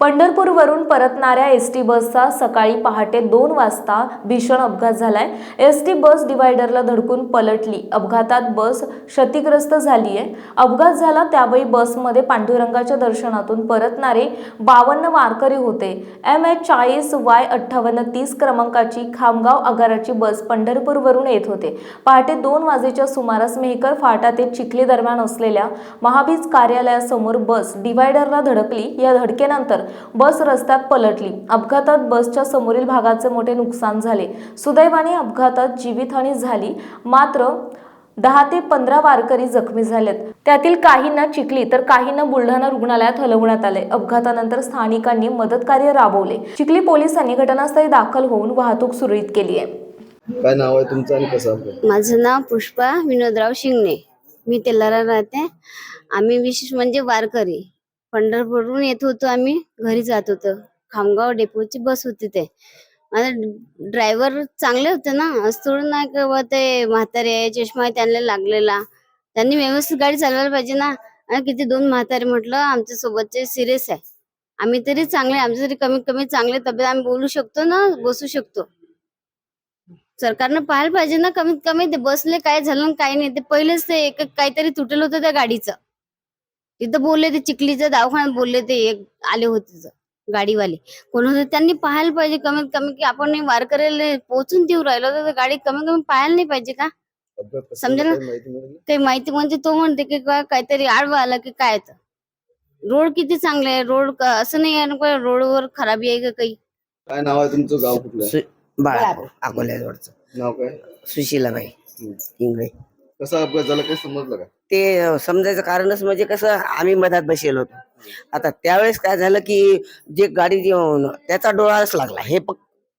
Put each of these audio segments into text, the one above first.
पंढरपूरवरून परतणाऱ्या S T बसचा सकाळी पहाटे दोन वाजता भीषण अपघात झालाय. एस टी बस डिवायडरला धडकून पलटली. अपघातात बस क्षतिग्रस्त झाली आहे अपघात झाला त्यावेळी बसमध्ये पांडुरंगाच्या दर्शनातून परतणारे बावन्न वारकरी होते. एम एच चाळीस वाय अठ्ठावन्न तीस क्रमांकाची खामगाव आगाराची बस पंढरपूरवरून येत होते. पहाटे दोन वाजेच्या सुमारास मेहकर फाटा ते चिखली दरम्यान असलेल्या महाबीज कार्यालयासमोर बस डिवायडरला धडकली. या धडकेनंतर बस रस्त्यात पलटली. अपघातात बसच्या समोरील भागाचे मोठे नुकसान झाले. सुदैवाने अपघातात जीवितहानी झाली. मात्र दहा ते पंधरा वारकरी जखमी झालेत. त्यातील काहींना चिखली तर काहींना बुलढाणा रुग्णालयात हलवण्यात आले. अपघातानंतर स्थानिकांनी मदतकार्य राबवले. चिखली पोलिसांनी घटनास्थळी दाखल होऊन वाहतूक सुरळीत केली आहे. काय नाव आहे तुमचं आणि कसं माझं नाव पुष्पा विनोदराव शिंगणे. मी तेलारा राहते. आम्ही विशेष म्हणजे वारकरी. पंढरपूरहून येत होतो आम्ही. घरी जात होतो. खामगाव डेपोची बस होती ते. आता ड्रायव्हर चांगले होते ना? असं थोडं नाही का ते म्हातारे आहे चष्मा आहे त्यांना लागलेला. त्यांनी व्यवस्थित गाडी चालवायला पाहिजे ना? आणि किती दोन म्हातारे म्हटलं आमच्या सोबतचे सिरियस आहे. आम्ही तरी चांगले आमचे तरी कमीत कमी चांगले तब्येत आम्ही बोलू शकतो ना? बसू शकतो. सरकारनं पाहायला पाहिजे ना? कमीत कमी ते बसले काय झालं काय नाही. ते पहिलेच ते एक एक काहीतरी तुटलं होतं त्या गाडीचं. तिथं बोलले ते चिखलीचं दवाखान्यात बोलले ते एक आले होते गाडीवाले. कोण होते? त्यांनी पाहायला पाहिजे कमीत कमी की आपण वारकऱ्याला पोहोचून देऊ राहिलो तर गाडी कमीत कमी पाहायला नाही पाहिजे का? झाला ना? काही माहिती म्हणजे तो म्हणते की काहीतरी आडवा आला की काय तर. रोड किती चांगले आहे? रोड असं नाही आहे रोडवर खराबी आहे का काही? काय नाव आहे तुमचं? गाव कुठलं? बाळापूर अकोल्याजवळचं. नाव काय? सुशीलाबाई. इंगळे. कसा अपघात झाला काही समजलं का? ते समजायचं कारणच म्हणजे कसं आम्ही मधात बसेल होतो. आता त्यावेळेस काय झालं की जे गाडी जी, त्याचा डोळाच लागला. हे प-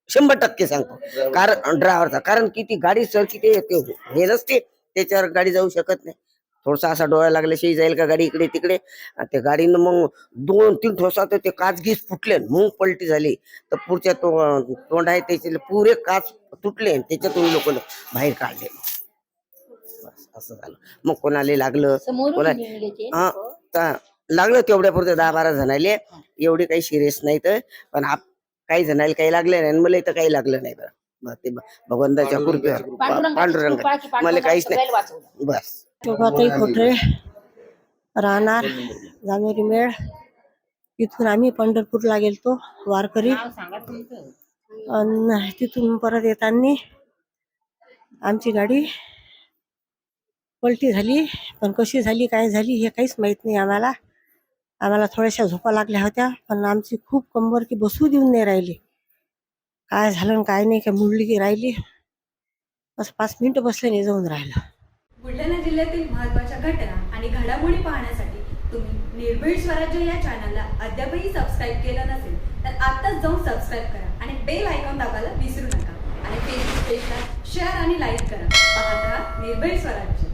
शंभर टक्के सांगतो. कारण ड्रायव्हरचा. कारण किती गाडी सर किती ते हे नसते. त्याच्यावर गाडी जाऊ शकत नाही. थोडासा असा डोळा लागल्याशिवाय जाईल का गाडी इकडे तिकडे? त्या गाडीनं मग दोन तीन ठोसा तर ते काच गीस फुटले मग पलटी झाली. तर पुढच्या तो तोंड आहे त्याचे पुरे काच तुटले त्याच्यातून लोक बाहेर काढले. असं झालं. मग कोणाला लागलं? कोणा हा ता- लागलं तेवढ्या पुरते दहा बारा जणाले. एवढे काही सिरियस नाही तर. पण आप काही जणाला काही लागले नाही आणि मला इथं काही लागलं नाही बरं. ते भगवंताच्या कृपेवर. पांडुरंग मला काहीच नाही. बस. शोभाताई खोटरे राहणार जानेवारी मेळ. इथून आम्ही पंढरपूरला गेलतो वारकरी. अन तिथून परत येताना आमची गाडी पलटी झाली पण कशी झाली काय झाली हे काहीच माहीत नाही आम्हाला. आम्हाला थोड्याशा झोपा लागल्या होत्या पण आमची खूप कंबर की बसू देऊन नाही राहिली. काय झालं काय नाही काय मुडली की राहिली. बस पाच मिनिटं बसले नाही जाऊन राहिलं. बुलढाणा जिल्ह्यातील महत्त्वाच्या घटना आणि घडामोडी पाहण्यासाठी तुम्ही निर्भीड स्वराज्य या चॅनलला अद्यापही सबस्क्राईब केलं नसेल तर आत्ताच जाऊन सबस्क्राईब करा आणि बेल आयकॉन दाबायला विसरू नका. आणि फेसबुक पेजला शेअर आणि लाईक करा. पाहत राहा निर्भीड स्वराज्य.